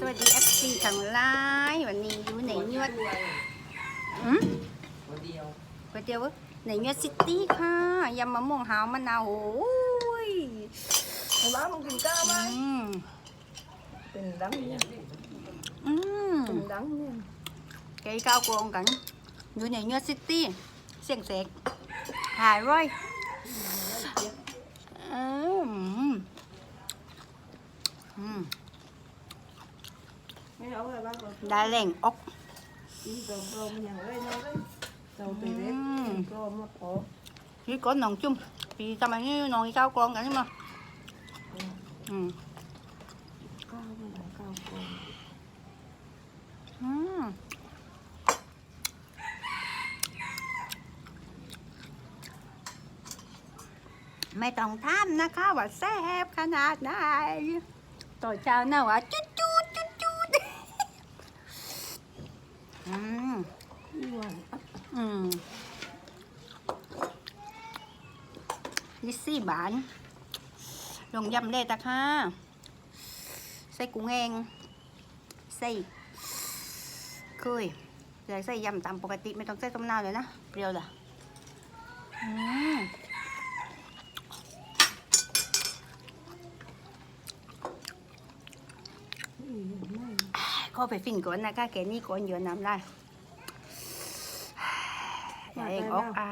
สวัสดีเอฟซีทั้งหลายวันนี้อยู่ในยวดอืมคนเดียวก๋วยเตี๋ยวในยวดซิตี้ค่ะยำมะม่วงหาวมะนาวโอ้ยไอ้บ้ามึงกินข้าวไหมอืมเป็นดังเนี่ยอืมเป็นดังเนี่ยไก่ข้าวกลองกันอยู่ในยวดซิตี้เสียงเสกหายร้อยอืมอืม ไม่เอาไอ้บ้าก็ได้แหล่งอกกินกรอบกรอบมันอย่างไรนะเลยเราไปเล็กกรอบมาขอนี่ có nòng chung thì tao mày như nòng cao con cả nhưng mà ừ ข้าวมันไหลข้าวกรอบอืมไม่ต้องถามนะคะว่าแซ่บขนาดไหนต่อเช้าหน้าว่าจุดจุดจุดจุดอืม นี่หวาน อืม ลิซซี่บาน ลงยำเลยตะค่ะใส่กุ้งเองใส่เคยอยากใส่ยำตามปกติไม่ต้องใส่ต้มนาวเลยนะ เปรี้ยวเลยอืมนี่ไม่เข้าไปฟินก่อนนะคะแกนี่ก่อนเยอะน้ำได้อย่าเองออกอ่า